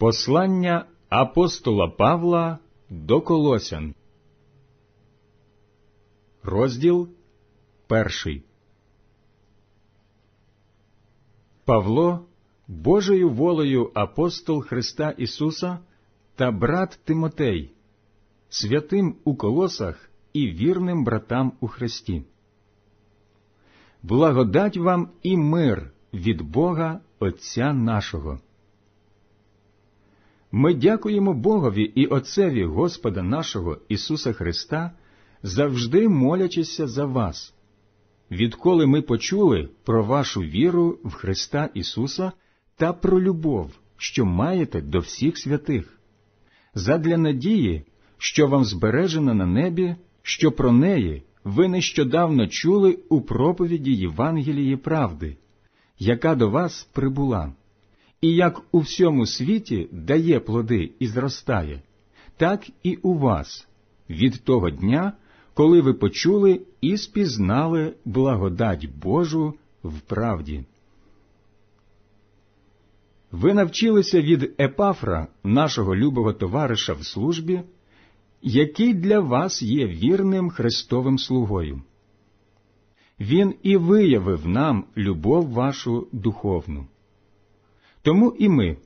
Послання апостола Павла до Колосян. Розділ перший. Павло, Божою волею апостол Христа Ісуса та брат Тимотей, святим у колосах і вірним братам у Христі. Благодать вам і мир від Бога Отця нашого. Ми дякуємо Богові і Отцеві Господа нашого Ісуса Христа, завжди молячися за вас, відколи ми почули про вашу віру в Христа Ісуса та про любов, що маєте до всіх святих, задля надії, що вам збережена на небі, що про неї ви нещодавно чули у проповіді Євангелії правди, яка до вас прибула і як у всьому світі дає плоди і зростає, так і у вас від того дня, коли ви почули і спізнали благодать Божу в правді. Ви навчилися від Епафра, нашого любого товариша в службі, який для вас є вірним Христовим слугою. Він і виявив нам любов вашу духовну. Тому і ми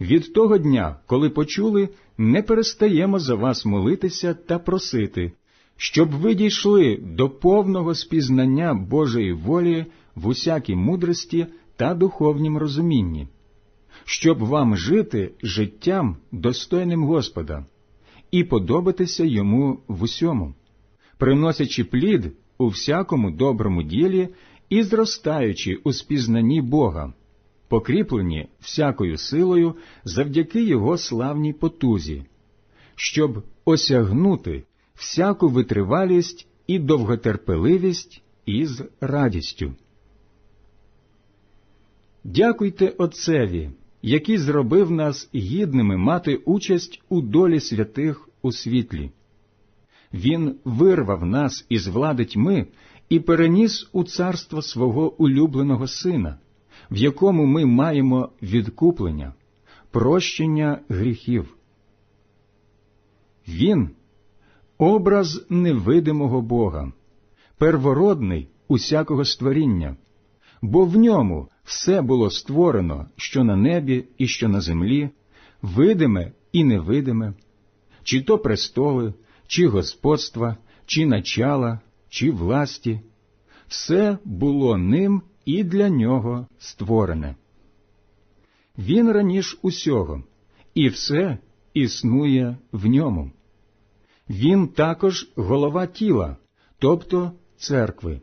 від того дня, коли почули, не перестаємо за вас молитися та просити, щоб ви дійшли до повного спізнання Божої волі в усякій мудрості та духовнім розумінні, щоб вам жити життям достойним Господа і подобатися йому в усьому, приносячи плід у всякому доброму ділі і зростаючи у спізнанні Бога покріплені всякою силою завдяки Його славній потузі, щоб осягнути всяку витривалість і довготерпеливість із радістю. Дякуйте Отцеві, який зробив нас гідними мати участь у долі святих у світлі. Він вирвав нас із влади тьми і переніс у царство свого улюбленого Сина в якому ми маємо відкуплення, прощення гріхів. Він образ невидимого Бога, первородний усякого створіння, бо в ньому все було створено, що на небі і що на землі, видиме і невидиме, чи то престоли, чи господства, чи начала, чи власті, все було ним і для нього створене. Він раніш усього, і все існує в ньому. Він також голова тіла, тобто церкви.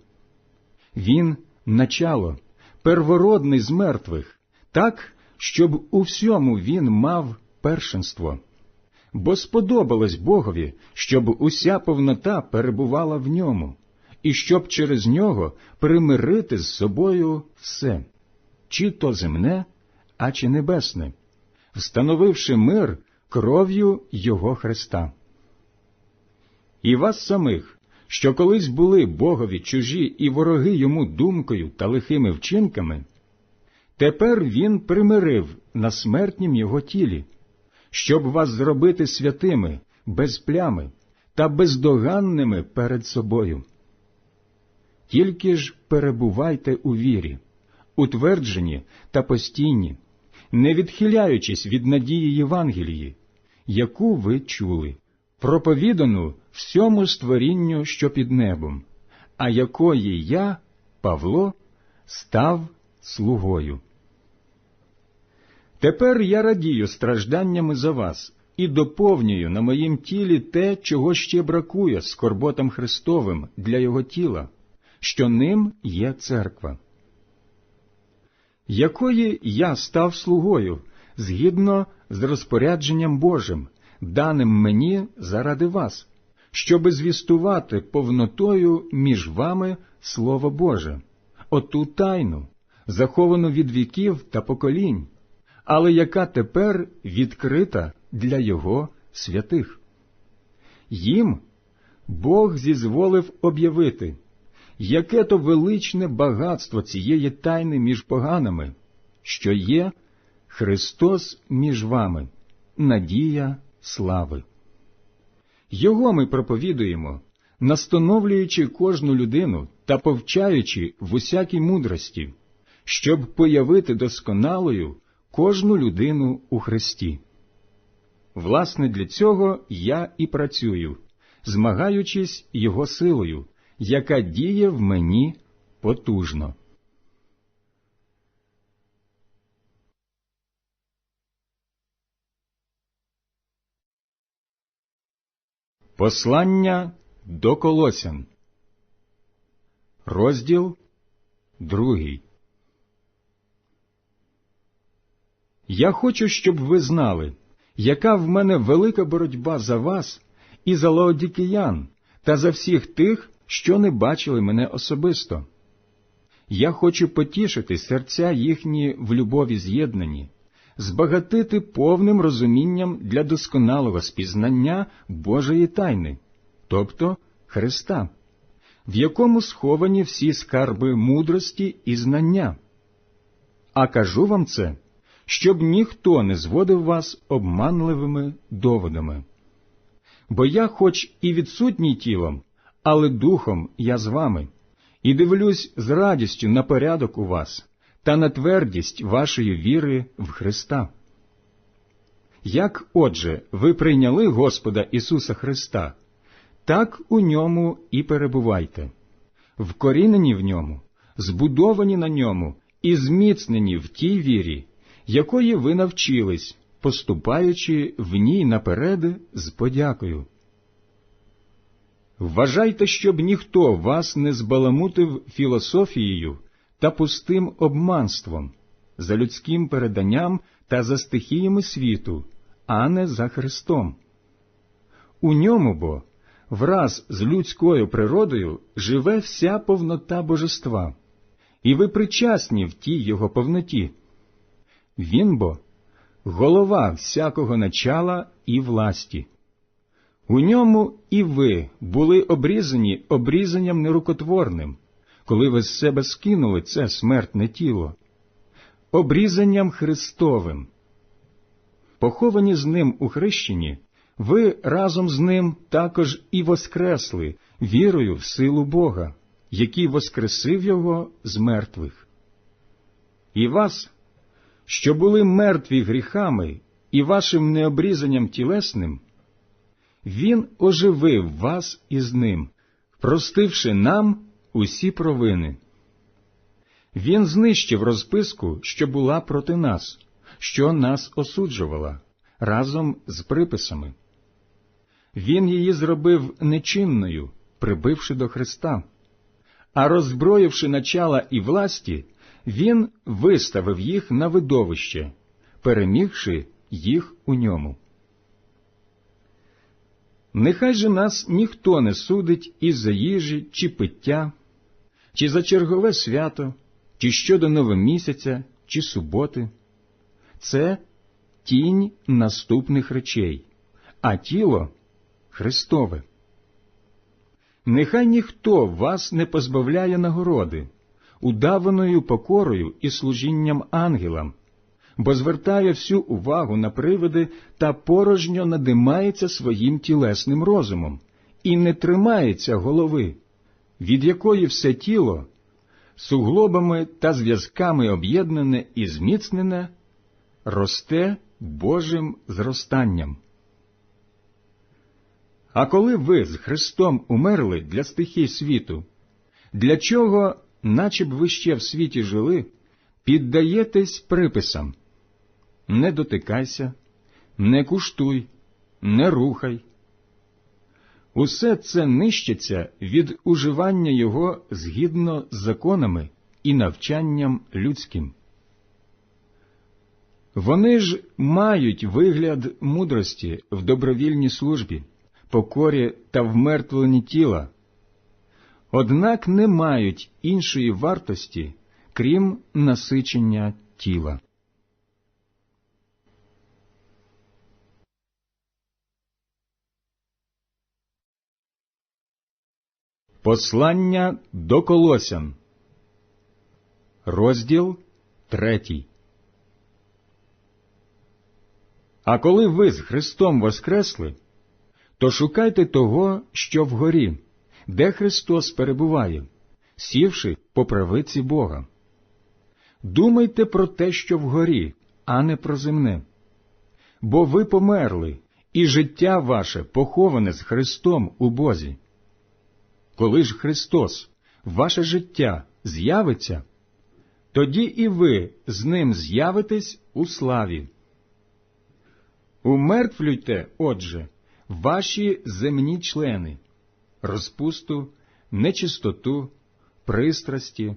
Він начало, первородний з мертвих, так, щоб у всьому він мав першенство. Бо сподобалось Богові, щоб уся повнота перебувала в ньому і щоб через нього примирити з собою все, чи то земне, а чи небесне, встановивши мир кров'ю Його Христа. І вас самих, що колись були Богові чужі і вороги йому думкою та лихими вчинками, тепер Він примирив на смертнім його тілі, щоб вас зробити святими, без плями та бездоганними перед собою. Тільки ж перебувайте у вірі, утверджені та постійні, не відхиляючись від надії Євангелії, яку ви чули, проповідану всьому створінню, що під небом, а якої я, Павло, став слугою. Тепер я радію стражданнями за вас і доповнюю на моїм тілі те, чого ще бракує скорботам Христовим для Його тіла що ним є церква, якої я став слугою згідно з розпорядженням Божим, даним мені заради вас, щоби звістувати повнотою між вами Слово Боже, оту тайну, заховану від віків та поколінь, але яка тепер відкрита для Його святих. Їм Бог зізволив об'явити яке то величне багатство цієї тайни між поганими, що є Христос між вами, надія слави. Його ми проповідуємо, настановлюючи кожну людину та повчаючи в усякій мудрості, щоб появити досконалою кожну людину у Христі. Власне, для цього я і працюю, змагаючись Його силою, яка діє в мені потужно. Послання до Колосян, розділ другий. Я хочу, щоб ви знали, яка в мене велика боротьба за вас і за лаодікиян та за всіх тих, що не бачили мене особисто. Я хочу потішити серця їхні в любові з'єднані, збагатити повним розумінням для досконалого спізнання Божої тайни, тобто Христа, в якому сховані всі скарби мудрості і знання. А кажу вам це, щоб ніхто не зводив вас обманливими доводами. Бо я, хоч і відсутній тілом, але духом я з вами, і дивлюсь з радістю на порядок у вас та на твердість вашої віри в Христа. Як, отже, ви прийняли Господа Ісуса Христа, так у ньому і перебувайте, вкорінені в ньому, збудовані на ньому і зміцнені в тій вірі, якої ви навчились, поступаючи в ній наперед з подякою. Вважайте, щоб ніхто вас не збаламутив філософією та пустим обманством, за людським переданням та за стихіями світу, а не за Христом. У ньому бо враз з людською природою живе вся повнота божества, і ви причасні в тій його повноті. Він бо голова всякого начала і власті. У ньому і ви були обрізані обрізанням нерукотворним, коли ви з себе скинули це смертне тіло, обрізанням Христовим. Поховані з ним у хрещенні, ви разом з ним також і воскресли вірою в силу Бога, який воскресив Його з мертвих. І вас, що були мертві гріхами і вашим необрізанням тілесним, Він оживив вас із ним, простивши нам усі провини. Він знищив розписку, що була проти нас, що нас осуджувала, разом з приписами. Він її зробив нечинною, прибивши до Христа, а роззброївши начала і власті, він виставив їх на видовище, перемігши їх у ньому. Нехай же нас ніхто не судить із за їжі чи пиття, чи за чергове свято, чи щодо новомісяця, чи суботи. Це тінь наступних речей, а тіло Христове. Нехай ніхто вас не позбавляє нагороди, удаваною покорою і служінням ангелам, бо звертає всю увагу на привиди та порожньо надимається своїм тілесним розумом і не тримається голови, від якої все тіло, суглобами та зв'язками об'єднане і зміцнене, росте Божим зростанням. А коли ви з Христом умерли для стихій світу, для чого, наче б ви ще в світі жили, піддаєтесь приписам не дотикайся, не куштуй, не рухай. Усе це нищиться від уживання його згідно з законами і навчанням людським. Вони ж мають вигляд мудрості в добровільній службі покорі та вмертвленні тіла, однак не мають іншої вартості, крім насичення тіла. Послання до Колосян, розділ третій. А коли ви з Христом воскресли, то шукайте того, що вгорі, де Христос перебуває, сівши по правиці Бога. Думайте про те, що вгорі, а не про земне. Бо ви померли, і життя ваше поховане з Христом у Бозі. Коли ж Христос, ваше життя, з'явиться, тоді і ви з ним з'явитесь у славі. Умертвлюйте, отже, ваші земні члени, розпусту, нечистоту, пристрасті,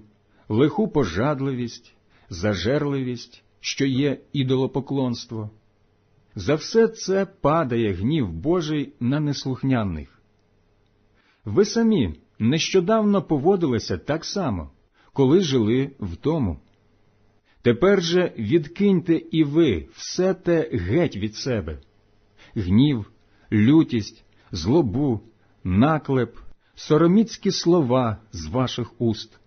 лиху пожадливість, зажерливість, що є ідолопоклонство. За все це падає гнів Божий на неслухняних. Ви самі нещодавно поводилися так само, коли жили в тому. Тепер же відкиньте і ви все те геть від себе гнів, лютість, злобу, наклеп, сороміцькі слова з ваших уст.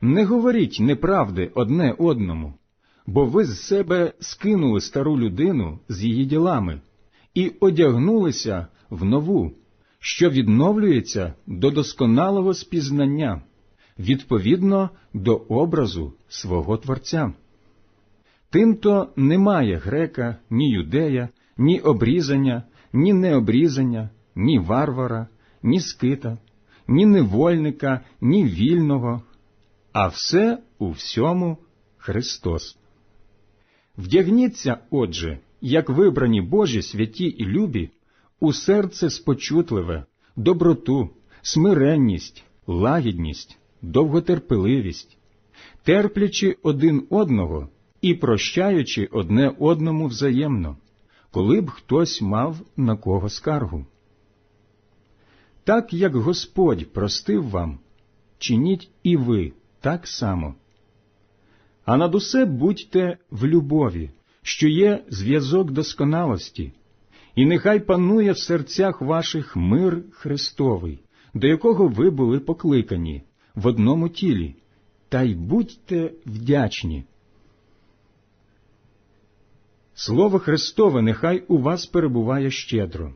Не говоріть неправди одне одному, бо ви з себе скинули стару людину з її ділами і одягнулися в нову, що відновлюється до досконалого спізнання, відповідно до образу свого Творця. Тимто немає грека, ні юдея, ні обрізання, ні необрізання, ні варвара, ні скита, ні невольника, ні вільного, а все у всьому Христос. Вдягніться, отже, як вибрані Божі святі і любі, у серце спочутливе, доброту, смиренність, лагідність, довготерпеливість, терплячи один одного і прощаючи одне одному взаємно, коли б хтось мав на кого скаргу. Так як Господь простив вам, чиніть і ви так само. А над усе будьте в любові, що є зв'язок досконалості, і нехай панує в серцях ваших мир Христовий, до якого ви були покликані в одному тілі, та й будьте вдячні. Слово Христове нехай у вас перебуває щедро.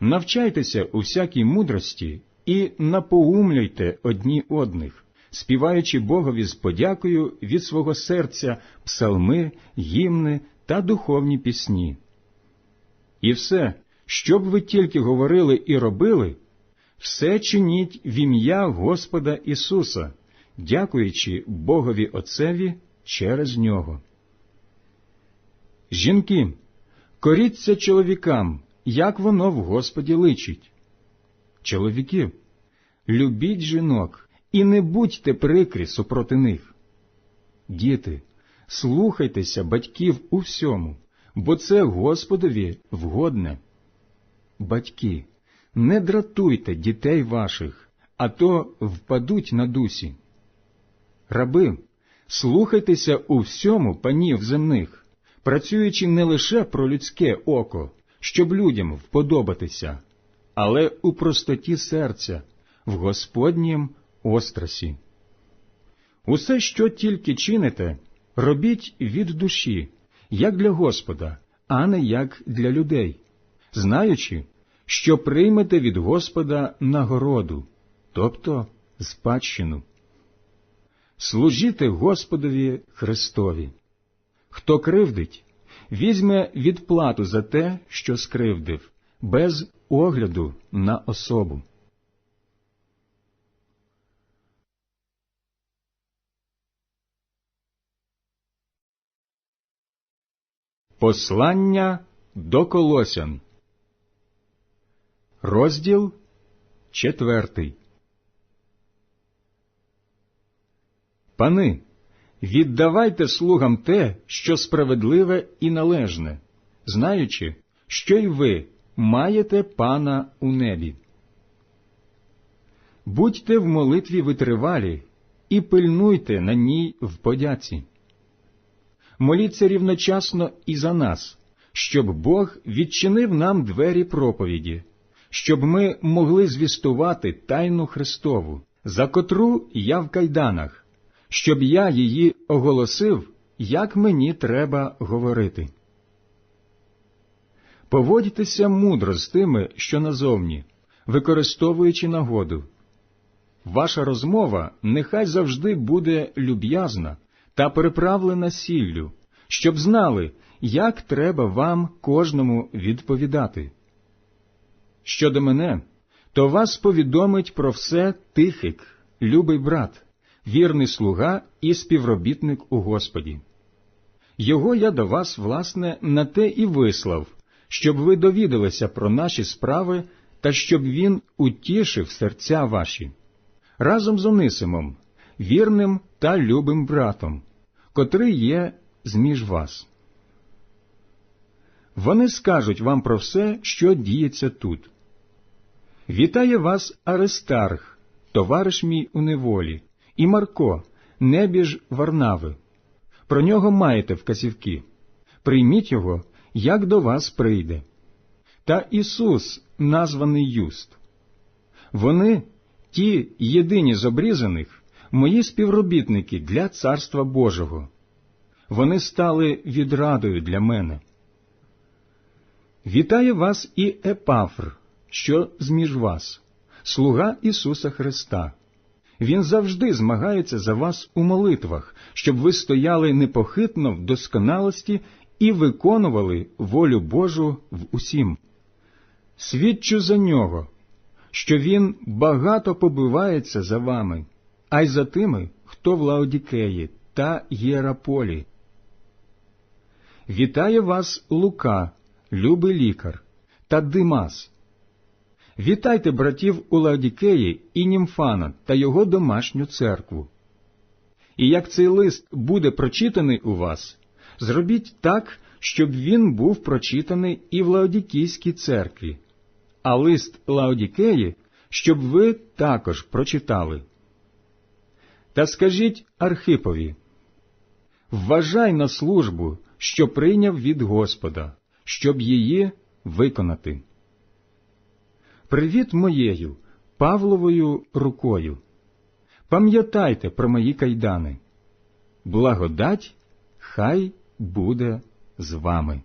Навчайтеся у всякій мудрості і напоумляйте одні одних, співаючи Богові з подякою від свого серця псалми, гімни та духовні пісні. І все, що б ви тільки говорили і робили, все чиніть в ім'я Господа Ісуса, дякуючи Богові Отцеві через нього. Жінки, коріться чоловікам, як воно в Господі личить. Чоловіки, любіть жінок і не будьте прикрі супроти них. Діти, слухайтеся батьків у всьому, бо це Господові вгодне. Батьки, не дратуйте дітей ваших, а то впадуть на дусі. Раби, слухайтеся у всьому панів земних, працюючи не лише про людське око, щоб людям вподобатися, але у простоті серця, в Господнім острасі. Усе, що тільки чините, робіть від душі, як для Господа, а не як для людей, знаючи, що приймете від Господа нагороду, тобто спадщину. Служіте Господові Христові. Хто кривдить, візьме відплату за те, що скривдив, без огляду на особу. Послання до Колосян, розділ четвертий. Пани, віддавайте слугам те, що справедливе і належне, знаючи, що й ви маєте пана у небі. Будьте в молитві витривалі і пильнуйте на ній в подяці моліться рівночасно і за нас, щоб Бог відчинив нам двері проповіді, щоб ми могли звістувати тайну Христову, за котру я в кайданах, щоб я її оголосив, як мені треба говорити. Поводьтеся мудро з тими, що назовні, використовуючи нагоду. Ваша розмова нехай завжди буде люб'язна та приправлена сіллю, щоб знали, як треба вам кожному відповідати. Щодо мене, то вас повідомить про все тихик, любий брат, вірний слуга і співробітник у Господі. Його я до вас, власне, на те і вислав, щоб ви довідалися про наші справи та щоб він утішив серця ваші, разом з Онисимом, вірним та любим братом, котрий є зміж вас. Вони скажуть вам про все, що діється тут. Вітає вас Аристарх, товариш мій у неволі, і Марко, небіж Варнави. Про нього маєте вказівки. Прийміть його, як до вас прийде. Та Ісус, названий Юст. Вони, ті єдині з обрізаних, мої співробітники для Царства Божого. Вони стали відрадою для мене. Вітає вас і Епафр, що зміж вас, слуга Ісуса Христа. Він завжди змагається за вас у молитвах, щоб ви стояли непохитно в досконалості і виконували волю Божу в усім. Свідчу за нього, що він багато побивається за вами, а й за тими, хто в Лаодікеї та Єраполі. Вітає вас Лука, любий лікар, та Димас. Вітайте братів у Лаодікеї і Німфана та його домашню церкву. І як цей лист буде прочитаний у вас, зробіть так, щоб він був прочитаний і в Лаодікійській церкві, а лист Лаодікеї, щоб ви також прочитали. Та скажіть Архипові вважай на службу, що прийняв від Господа, щоб її виконати. Привіт моєю, Павловою рукою. Пам'ятайте про мої кайдани. Благодать хай буде з вами.